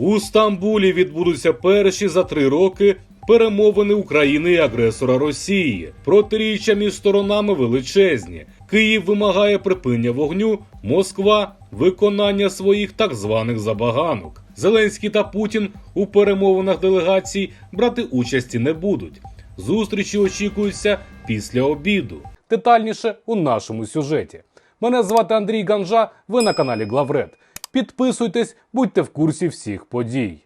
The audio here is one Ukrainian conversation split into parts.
У Стамбулі відбудуться перші за три роки перемовини України і агресора Росії. Протиріччя між сторонами величезні. Київ вимагає припинення вогню, Москва виконання своїх так званих забаганок. Зеленський та Путін у перемовинах делегацій брати участі не будуть. Зустрічі очікуються після обіду. Детальніше у нашому сюжеті. Мене звати Андрій Ганжа. Ви на каналі Главред. Підписуйтесь, будьте в курсі всіх подій.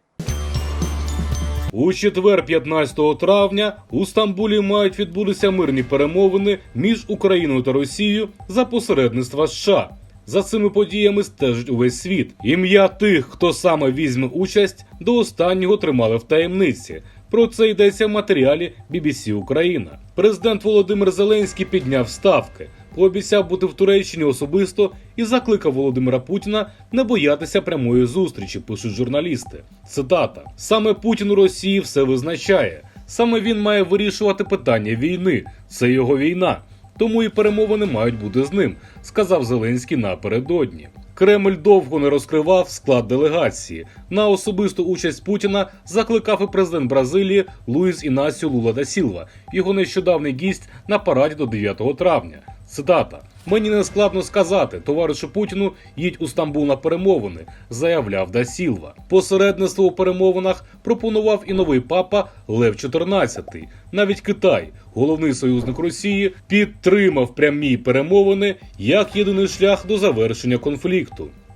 У четвер, 15 травня, у Стамбулі мають відбутися мирні перемовини між Україною та Росією за посередництва США. За цими подіями стежить увесь світ. Ім'я тих, хто саме візьме участь, до останнього тримали в таємниці. Про це йдеться в матеріалі BBC Україна. Президент Володимир Зеленський підняв ставки, пообіцяв бути в Туреччині особисто і закликав Володимира Путіна не боятися прямої зустрічі. Пишуть журналісти. Цитата: саме Путін у Росії все визначає. Саме він має вирішувати питання війни. Це його війна. Тому і перемовини мають бути з ним, сказав Зеленський напередодні. Кремль довго не розкривав склад делегації. На особисту участь Путіна закликав і президент Бразилії Луїс Інасіо Лула да Сілва, його нещодавний гість на параді до 9 травня. Цитата: Мені не складно сказати, товаришу Путіну, їдь у Стамбул на перемовини, заявляв Да Сілва. Посередництво у перемовинах пропонував і новий папа Лев XIV. Навіть Китай, головний союзник Росії, підтримав прямі перемовини як єдиний шлях до завершення конфлікту.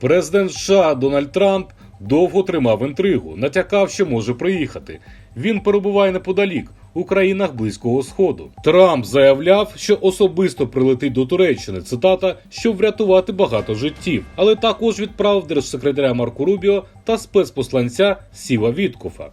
Президент США Дональд Трамп довго тримав інтригу, натякав, що може приїхати. Він перебуває неподалік у країнах Близького Сходу. Трамп заявляв, що особисто прилетить до Туреччини. Цитата, щоб врятувати багато життів, але також відправив держсекретаря Марку Рубіо та спецпосланця Сіва Віткофа.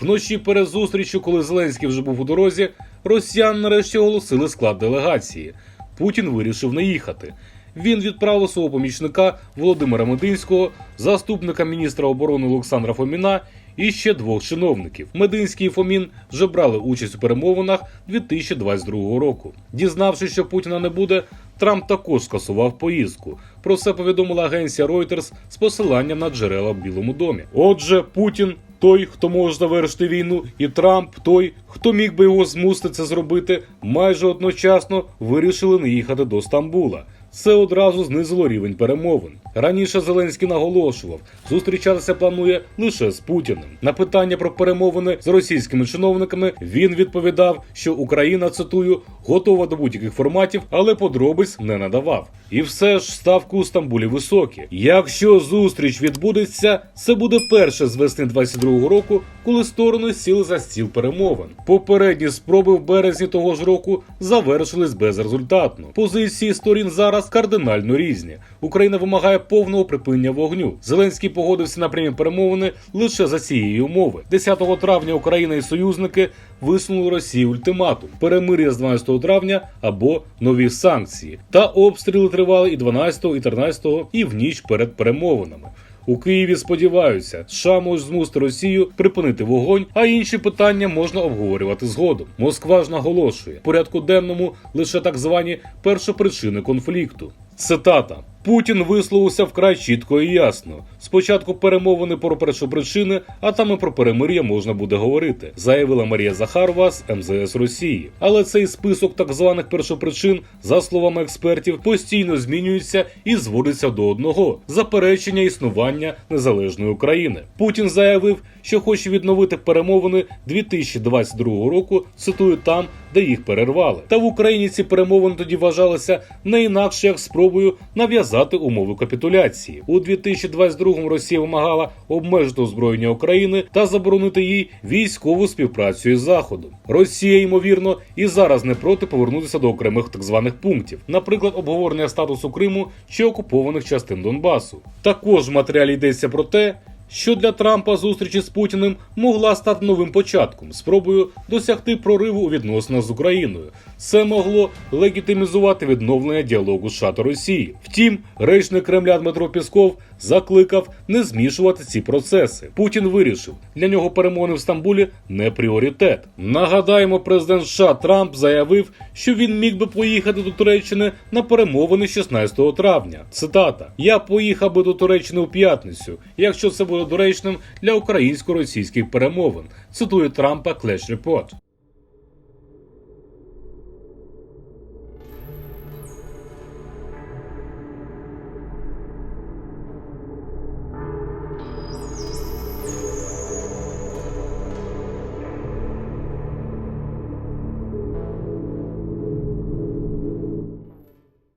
Вночі перед зустрічю, коли Зеленський вже був у дорозі, росіян нарешті оголосили склад делегації. Путін вирішив не їхати. Він відправив свого помічника Володимира Мединського, заступника міністра оборони Олександра Фоміна і ще двох чиновників. Мединський і Фомін вже брали участь у перемовинах 2022 року. Дізнавшись, що Путіна не буде, Трамп також скасував поїздку. Про це повідомила агенція Reuters з посиланням на джерела в Білому домі. Отже, Путін. Той, хто може завершити війну, і Трамп, той, хто міг би його змусити це зробити, майже одночасно вирішили не їхати до Стамбула. Це одразу знизило рівень перемовин. Раніше Зеленський наголошував, зустрічатися планує лише з Путіним. На питання про перемовини з російськими чиновниками він відповідав, що Україна цитую готова до будь-яких форматів, але подробиць не надавав. І все ж ставки у Стамбулі високі. Якщо зустріч відбудеться, це буде перше з весни 22-го року, коли сторони сіли за стіл перемовин. Попередні спроби в березні того ж року завершились безрезультатно. Позиції сторін зараз кардинально різні. Україна вимагає повного припинення вогню. Зеленський погодився на прямі перемовини лише за цієї умови. 10 травня Україна і союзники висунули Росії ультиматум: перемир'я з 12 травня або нові санкції. Та обстріли тривали і 12, і 13, і в ніч перед перемовинами. У Києві сподіваються, США можуть змусити Росію припинити вогонь, а інші питання можна обговорювати згодом. Москва ж наголошує в порядку денному лише так звані першопричини конфлікту. Цитата. Путін висловився вкрай чітко і ясно. Спочатку перемовини про першопричини, а там і про перемир'я можна буде говорити, заявила Марія Захарова з МЗС Росії. Але цей список так званих першопричин, за словами експертів, постійно змінюється і зводиться до одного заперечення існування незалежної України. Путін заявив, що хоче відновити перемовини 2022 року. Цитую там, де їх перервали. Та в Україні ці перемовини тоді вважалися не інакше як спробою нав'язати умови капітуляції. У 2022 Росія вимагала обмежити озброєння України та заборонити їй військову співпрацю із Заходом. Росія, ймовірно, і зараз не проти повернутися до окремих так званих пунктів, наприклад, обговорення статусу Криму чи окупованих частин Донбасу. Також в матеріалі йдеться про те, що для Трампа зустрічі з Путіним могла стати новим початком, спробою досягти прориву у відносинах з Україною. Це могло легітимізувати відновлення діалогу США та Росії. Втім, речник Кремля Дмитро Пісков закликав не змішувати ці процеси. Путін вирішив, для нього перемовини в Стамбулі не пріоритет. Нагадаємо, президент США Трамп заявив, що він міг би поїхати до Туреччини на перемовини 16 травня. Цитата: Я поїхав би до Туреччини у п'ятницю, якщо це буде доречним для українсько-російських перемовин. Цитує Трампа Клеш Report.